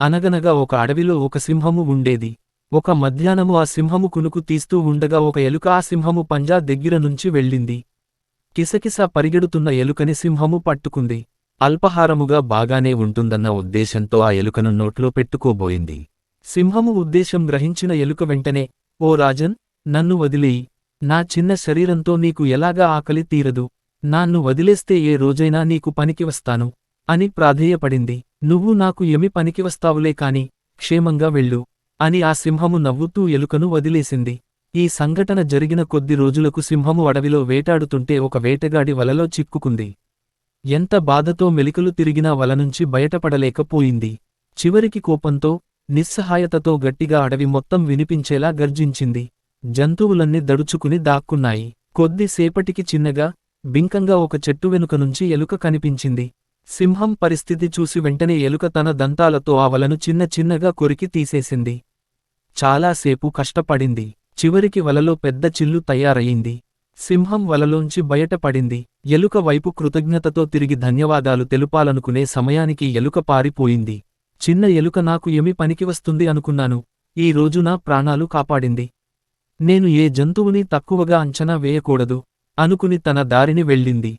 అనగనగా ఒక అడవిలో ఒక సింహము ఉండేది. ఒక మధ్యాహ్నము ఆ సింహము కునుకు తీస్తూ ఉండగా ఒక ఎలుక ఆ సింహము పంజా దగ్గర నుంచి వెళ్ళింది. కిసకిస పరిగెడుతున్న ఎలుకని సింహము పట్టుకుంది. అల్పహారముగా బాగానే ఉంటుందన్న ఉద్దేశంతో ఆ ఎలుకను నోట్లో పెట్టుకోబోయింది. సింహము ఉద్దేశం గ్రహించిన ఎలుక వెంటనే ఓ రాజన్ నన్ను వదిలేయి. నా చిన్న శరీరంతో నీకు ఎలాగా ఆకలి తీరదు? నాన్ను వదిలేస్తే ఏ రోజైనా నీకు పనికి వస్తాను. అని ప్రాధేయపడింది. నువ్వు నాకు ఎమి పనికివస్తావులే కాని క్షేమంగా వెళ్ళు అని ఆ సింహము నవ్వుతూ ఎలుకను వదిలేసింది. ఈ సంఘటన జరిగిన కొద్ది రోజులకు సింహము అడవిలో వేటాడుతుంటే ఒక వేటగాడి వలలో చిక్కుకుంది. ఎంత బాధతో మెలికలు తిరిగినా వలనుంచి బయటపడలేకపోయింది. చివరికి కోపంతో నిస్సహాయతతో గట్టిగా అడవి మొత్తం వినిపించేలా గర్జించింది. జంతువులన్నీ దడుచుకుని దాక్కున్నాయి. కొద్దిసేపటికి చిన్నగా బింకంగా ఒక చెట్టు వెనుక నుంచి ఎలుక కనిపించింది. సింహం పరిస్థితి చూసి వెంటనే ఎలుక తన దంతాలతో ఆ వలను చిన్న చిన్నగా కొరికి తీసేసింది. చాలాసేపు కష్టపడింది. చివరికి వలలో పెద్ద చిల్లు తయారయింది. సింహం వలలోంచి బయటపడింది. ఎలుక వైపు కృతజ్ఞతతో తిరిగి ధన్యవాదాలు తెలుపాలనుకునే సమయానికి ఎలుక పారిపోయింది. చిన్న ఎలుక నాకు ఏమి పనికివస్తుంది అనుకున్నాను. ఈ రోజు నా ప్రాణాలు కాపాడింది. నేను ఏ జంతువుని తక్కువగా అంచనా వేయకూడదు అనుకుని తన దారిని వెళ్ళింది.